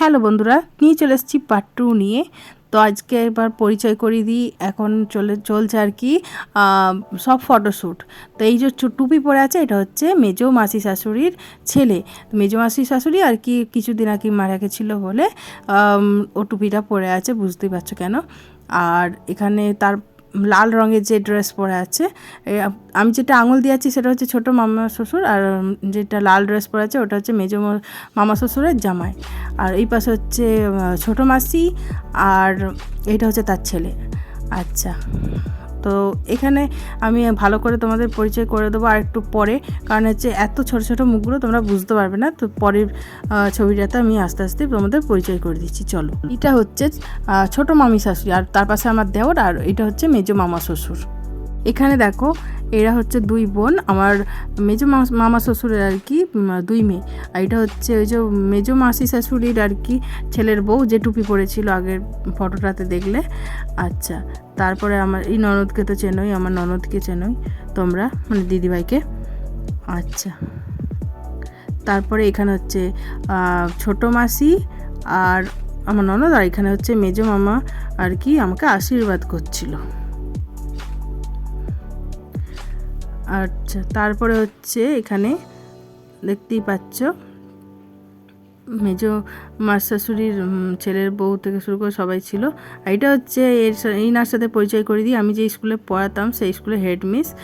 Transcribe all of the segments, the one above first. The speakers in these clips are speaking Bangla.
হ্যালো বন্ধুরা, নিয়ে চলে এসেছি পার্ট টু নিয়ে। তো আজকে এবার পরিচয় করিয়ে দিই, এখন চলে, চলছে আর কি সব ফটোশ্যুট তো এই যে টুপি পরে আছে, এটা হচ্ছে মেজো মাসি শাশুড়ির ছেলে। মেজো মাসি শাশুড়ি আর কি কিছুদিন আগে মারা গেছিল বলে ও টুপিটা পরে আছে, বুঝতেই পারছ কেন? আর এখানে তার লাল রঙের যে ড্রেস পরে আছে আমি যেটা আঙুল দিয়ে আছি সেটা হচ্ছে ছোট মামা শ্বশুর, আর যেটা লাল ড্রেস পরে আছে ওটা হচ্ছে মেজো মামা শ্বশুরের জামাই। আর এই পাশে হচ্ছে ছোট মাসি, আর এটা হচ্ছে তার ছেলে। আচ্ছা। তো এখানে আমি ভালো করে তোমাদের পরিচয় করে দেবো আর একটু পরে। কারণ হচ্ছে এত ছোট ছোট মুখগুলো তোমরা বুঝতে পারবে না। তো পরের ছবিটাতে আমি আস্তে আস্তে তোমাদের পরিচয় করে দিচ্ছি। চলো। এটা হচ্ছে ছোটো মামি শাশুড়ি আর তার পাশে আমার দেওর আর এটা হচ্ছে মেজো মামা শ্বশুর। এখানে দেখো, এরা হচ্ছে দুই বোন, আমার মেজো মামা শ্বশুরের আর কি দুই মেয়ে। আর এটা হচ্ছে ওই যে মেজো মাসি শাশুড়ির আর কি ছেলের বউ, যে টুপি পরেছিল আগের ফটোটাতে দেখলে। আচ্ছা তারপরে আমার, এই ননদকে তো চেনোই, আমার ননদকে চেনোই, তোমরা মানে দিদিভাইকে। আচ্ছা তারপরে এখানে হচ্ছে ছোট মাসি আর আমার ননদ, আর এখানে হচ্ছে মেজো মামা আর কি, আমাকে আশীর্বাদ করছিল। আচ্ছা তারপরে হচ্ছে এখানে দেখতেই পাচ্ছ, মেজো মার শাশুড়ির ছেলের বউ থেকে শুরু করে সবাই ছিল। আর এটা হচ্ছে এর সা- এই নার সাথে পরিচয় করে দিই। আমি যে স্কুলে পড়াতাম, সেই স্কুলে হেড মিস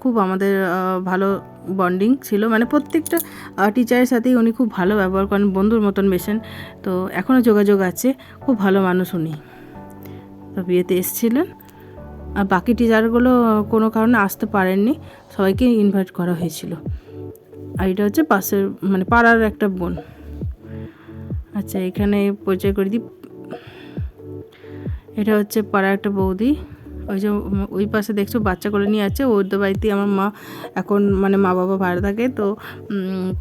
খুব আমাদের ভালো বন্ডিং ছিল। মানে প্রত্যেকটা টিচারের সাথেই উনি খুব ভালো ব্যবহার করেন, বন্ধুর মতন মেশেন। তো এখনও যোগাযোগ আছে। খুব ভালো মানুষ উনি। তো বিয়েতে এসেছিলেন। আর বাকি টিচারগুলো কোনো কারণে আসতে পারেননি। সবাইকে ইনভাইট করা হয়েছিল। আর এটা হচ্ছে পাশের মানে পাড়ার একটা বোন। আচ্ছা এখানে পরিচয় করে দিই। এটা হচ্ছে পাড়ার একটা বৌদি। ওই যে ওই পাশে দেখছ বাচ্চা করে নিয়ে আছে। ওদের বাড়িতে আমার মা এখন মানে মা বাবা ভাড়া থাকে। তো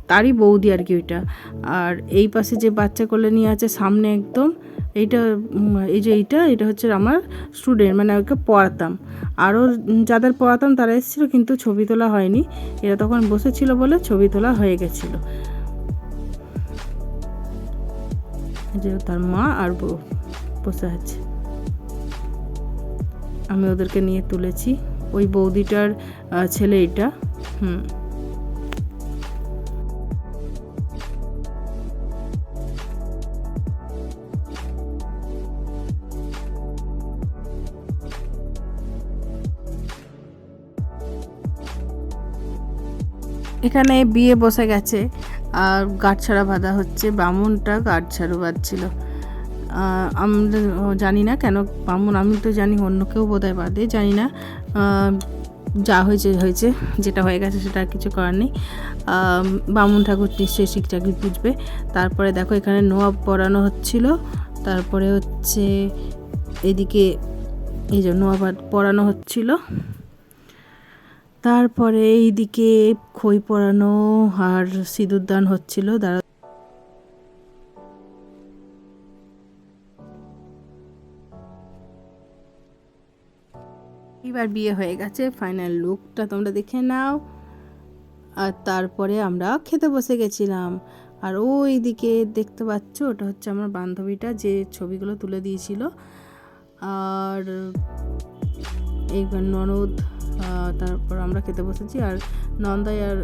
তারই বৌদি আর কি ওইটা। আর এই পাশে যে বাচ্চা কোলে নিয়ে আছে, সামনে একদম এইটা এই যে এইটা, এটা হচ্ছে আমার স্টুডেন্ট মানে ওকে পড়াতাম। আরও যাদের পড়াতাম তারা এসেছিল, কিন্তু ছবি তোলা হয়নি। এরা তখন বসেছিল বলে ছবি তোলা হয়ে গেছিল। যে তার মা আর বউ বসে আছে। আমি ওদেরকে নিয়ে তুলেছি। ওই বৌদিটার ছেলে এটা। হুম। এখানে বিয়ে বসে গেছে, আর গাঁটছাড়া বাঁধা হচ্ছে, বামুনটা গাঁটছাড়ু বাঁধছিল আমরা জানি না কেন বামুন, আমি তো জানি অন্য কেউ বোধহয় বাঁধে, জানি না। যা হয়েছে হয়েছে, যেটা হয়ে গেছে সেটা কিছু করার নেই। বামুন ঠাকুর নিশ্চয়ই শিখচাকরি বুঝবে। তারপরে দেখো এখানে নোয়াব পড়ানো হচ্ছিল, তারপরে হচ্ছে এদিকে এই যে নোয়াবাদ পড়ানো হচ্ছিল। তারপরে এইদিকে খই পরানো আর সিঁদুরদান হচ্ছিল, দাঁড়া এবার বিয়ে হয়ে গেছে ফাইনাল লুকটা তোমরা দেখে নাও। আর তারপরে আমরা খেতে বসে গেছিলাম। আর ওই দিকে দেখতে পাচ্ছ, ওটা হচ্ছে আমার বান্ধবীটা যে ছবিগুলো তুলে দিয়েছিল। আর এইবার ননদ তারপর আমরা খেতে বসেছি আর নন্দাই আর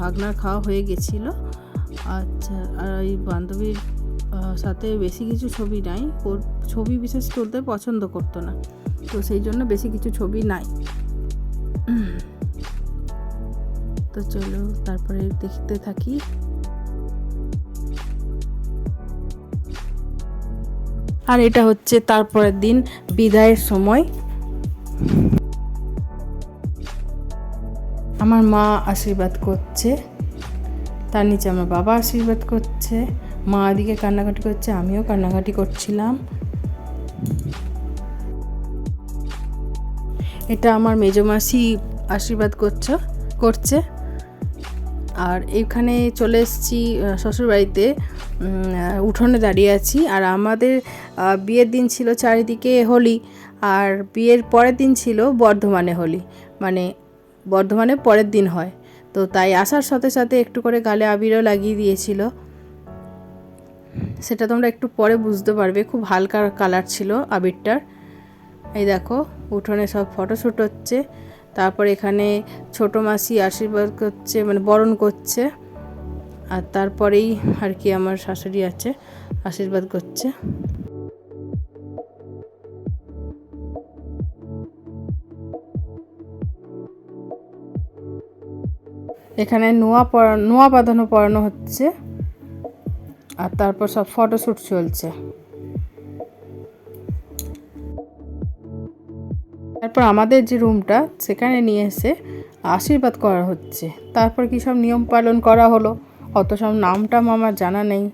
ভাগনার খাওয়া হয়ে গেছিল। আচ্ছা আর ওই বান্ধবীর সাথে বেশি কিছু ছবি নাই। ওর ছবি বিশেষ তুলতে পছন্দ করতো না। তো সেই জন্য বেশি কিছু ছবি নাই। তো চলো, তারপরে দেখতে থাকি। আর এটা হচ্ছে তারপরের দিন বিদায়ের সময়। আমার মা আশীর্বাদ করছে, তার নিচে আমার বাবা আশীর্বাদ করছে, মা এদিকে কান্নাকাটি করছে, আমিও কান্নাকাটি করছিলাম। এটা আমার মেজো মাসি আশীর্বাদ করছে করছে। আর এখানে চলে এসেছি শ্বশুরবাড়িতে উঠোনে দাঁড়িয়ে আছি। আর আমাদের বিয়ের দিন ছিল চারিদিকে হোলি, আর বিয়ের পরের দিন ছিল বর্ধমানে হোলি। মানে বর্ধমানে পরের দিন হয়। তো তাই আসার সাথে সাথে একটু করে গালে আবিরও লাগিয়ে দিয়েছিল। সেটা তোমরা একটু পরে বুঝতে পারবে। খুব হালকা কালার ছিল আবিরটার। এই দেখো, উঠোনে সব ফটোশ্যুট হচ্ছে। তারপর এখানে ছোট মাসি আশীর্বাদ করছে মানে বরণ করছে। আর তারপরেই আর কি আমার শাশুড়ি আছে, আশীর্বাদ করছে। এখানে নোয়া পড়া নোয়া বাঁধানো পড়ানো হচ্ছে। আর তারপর সব ফটোশ্যুট চলছে। তারপর আমাদের যে রুমটা সেখানে নিয়ে এসে আশীর্বাদ করা হচ্ছে। তারপর কি সব নিয়ম পালন করা হলো? অত সব নামটাম আমার জানা নেই।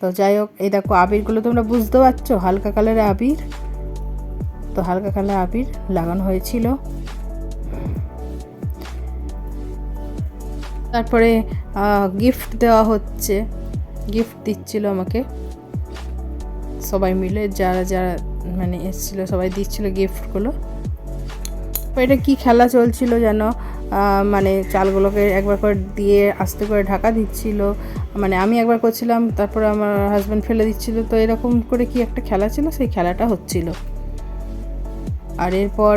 তো যাই হোক, এই দেখো আবিরগুলো তোমরা বুঝতে পারছ? হালকা কালারের আবির। তো হালকা কালার আবির লাগানো হয়েছিল। তারপরে গিফট দেওয়া হচ্ছে। গিফট দিচ্ছিল আমাকে। সবাই মিলে, যারা যারা মানে এসেছিল, সবাই দিচ্ছিল গিফটগুলো এটা কি খেলা চলছিল যেন মানে চালগুলোকে একবার করে দিয়ে আস্তে করে ঢাকা দিচ্ছিল? মানে আমি একবার করছিলাম, তারপরে আমার হাজব্যান্ড ফেলে দিচ্ছিল। তো এরকম করে কি একটা খেলা ছিল? সেই খেলাটা হচ্ছিল। আর এরপর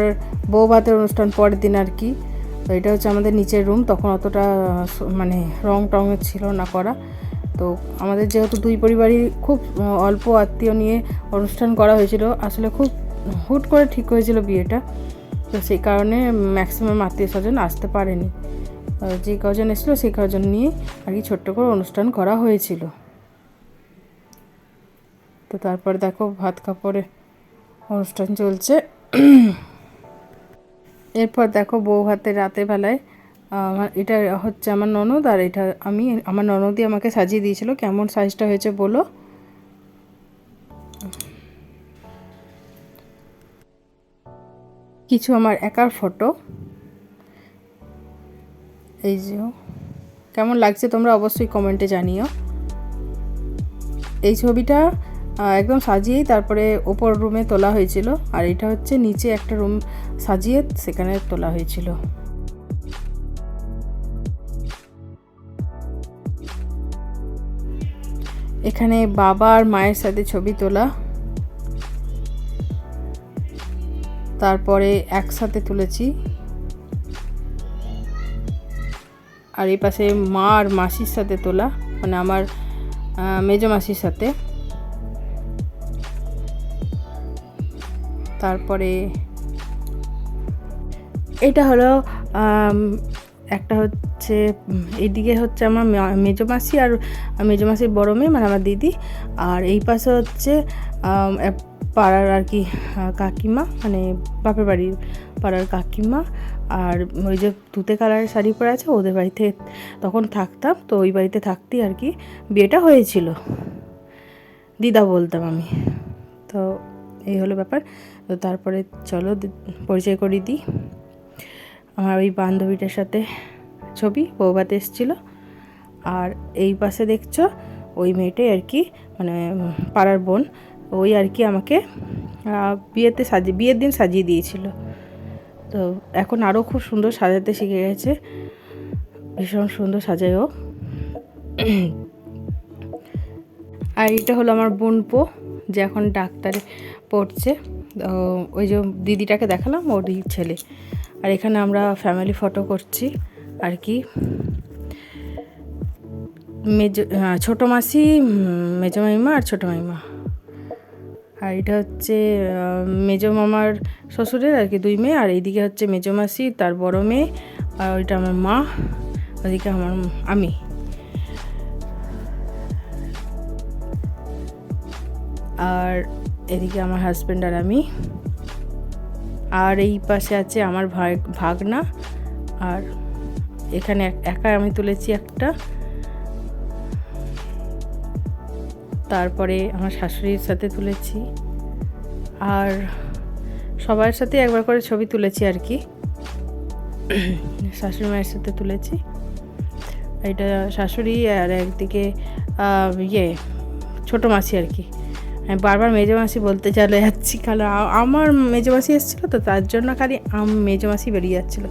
বউ ভাতের অনুষ্ঠান পরের দিন আর কি। তো এটা হচ্ছে আমাদের নিচের রুম তখন অতটা মানে রং টং ছিল না করা। তো আমাদের যেহেতু দুই পরিবারই, খুব অল্প আত্মীয় নিয়ে অনুষ্ঠান করা হয়েছিল। আসলে খুব হুট করে ঠিক হয়েছিল বিয়েটা। তো সেই কারণে ম্যাক্সিমাম আত্মীয় স্বজন আসতে পারেনি। যে কজন এসেছিল সেই কজন নিয়ে আর কি ছোট্ট করে অনুষ্ঠান করা হয়েছিল। তো তারপর দেখো ভাত কাপড়ে অনুষ্ঠান চলছে। এরপর দেখো বউ হাতে রাতের বেলায় আমার এটা হচ্ছে আমার ননদ আর এটা আমি, আমার ননদই আমাকে সাজিয়ে দিয়েছিল। কেমন সাইজটা হয়েছে বলো? কিছু আমার একার ফটো। এই যে, কেমন লাগছে তোমরা অবশ্যই কমেন্টে জানিও। এই ছবিটা একদম সাজিয়েই তারপরে ওপর রুমে তোলা হয়েছিল। আর এটা হচ্ছে নিচে একটা রুম সাজিয়ে সেখানে তোলা হয়েছিল। এখানে বাবা আর মায়ের সাথে ছবি তোলা। তারপরে একসাথে তুলেছি। আর এই পাশে মা আর মাসির সাথে তোলা মানে আমার মেজো মাসির সাথে। তারপরে এটা হলো একটা হচ্ছে এইদিকে হচ্ছে আমার মেজো মাসি আর মেজো মাসির বড় মেয়ে মানে আমার দিদি। আর এই পাশে হচ্ছে পাড়ার আর কি কাকিমা মানে বাপের বাড়ির পাড়ার কাকিমা। আর ওই যে তুতে কালারের শাড়ি পরে আছে, ওদের বাড়িতে তখন থাকতাম, তো ওই বাড়িতে থাকতেই আর কি বিয়েটা হয়েছিল। দিদা বলতাম আমি। তো এই হলো ব্যাপার। তো তারপরে চলো পরিচয় করিয়ে দিই। আমার ওই বান্ধবীটার সাথে ছবি, বৌভাতে এসেছিল। আর এই পাশে দেখছ, ওই মেয়েটাই আর কি মানে পাড়ার বোন, ওই আর কি আমাকে বিয়েতে সাজিয়ে বিয়ের দিন সাজিয়ে দিয়েছিল। তো এখন আরও খুব সুন্দর সাজাতে শিখে গেছে। ভীষণ সুন্দর সাজায়ও আর এটা হলো আমার বোনপো যে এখন ডাক্তারে পড়ছে। ওই যে দিদিটাকে দেখালাম, ওরই ছেলে। আর এখানে আমরা ফ্যামিলি ফটো করছি, আর কি। মেজো ছোটো মাসি মেজো মাইমা আর ছোটো মাইমা আর এটা হচ্ছে মেজো মামার শ্বশুরের আর কি দুই মেয়ে, আর এইদিকে হচ্ছে মেজো মাসি, তার বড় মেয়ে, আর ওইটা আমার মা, ওইদিকে আমার আমি। আর এদিকে আমার হাজব্যান্ড আর আমি। আর এই পাশে আছে আমার ভাগনা, আর এখানে একা আমি তুলেছি একটা। তারপরে আমার শাশুড়ির সাথে তুলেছি। আর সবার সাথে একবার করে ছবি তুলেছি আর কি। শাশুড়ি মায়ের সাথে তুলেছি। এটা শাশুড়ি আর একদিকে ইয়ে ছোটো মাসি আর কি। আমি বারবার মেজো মাসি বলতে চলে যাচ্ছি, কারণ আমার মেজো মাসি এসেছিল তো, তার জন্য খালি আম মেজো মাসি বেরিয়ে যাচ্ছিল।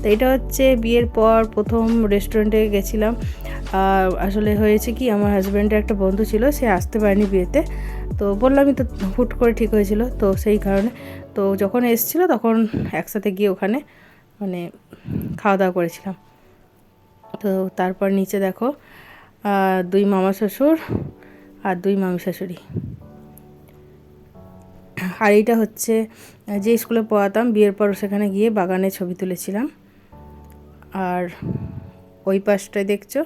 তো এটা হচ্ছে বিয়ের পর প্রথম রেস্টুরেন্টে গেছিলাম। আসলে হয়েছে কি, আমার হাজব্যান্ডের একটা বন্ধু ছিল, সে আসতে পারেনি বিয়েতে। তো বললামই তো হুট করে ঠিক হয়েছিল, তো সেই কারণে। তো যখন এসছিল তখন একসাথে গিয়ে ওখানে মানে খাওয়া দাওয়া করেছিলাম। তো তারপর নিচে দেখো দুই মামা শ্বশুর আর দুই মামি শাশুড়ি। আর এইটা হচ্ছে যে স্কুলে পড়াতাম, বিয়ের পর সেখানে গিয়ে বাগানে ছবি তুলেছিলাম। আর ওই পাশটায় দেখছ,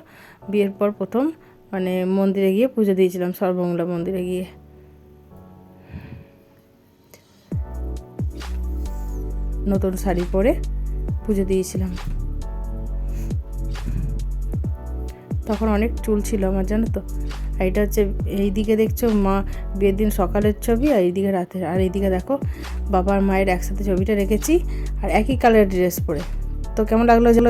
বিয়ের পর প্রথম মানে মন্দিরে গিয়ে পুজো দিয়েছিলাম, সর্বমঙ্গলা মন্দিরে গিয়ে। নতুন শাড়ি পরে পুজো দিয়েছিলাম। তখন অনেক চুল ছিল আমার, জানো তো? আর এটা হচ্ছে এইদিকে দেখছ মা বিয়ের দিন সকালের ছবি আর এইদিকে রাতের, আর এইদিকে দেখো বাবার মায়ের একসাথে ছবিটা রেখেছি আর একই কালারের ড্রেস পরে। তো কেমন লাগল যেন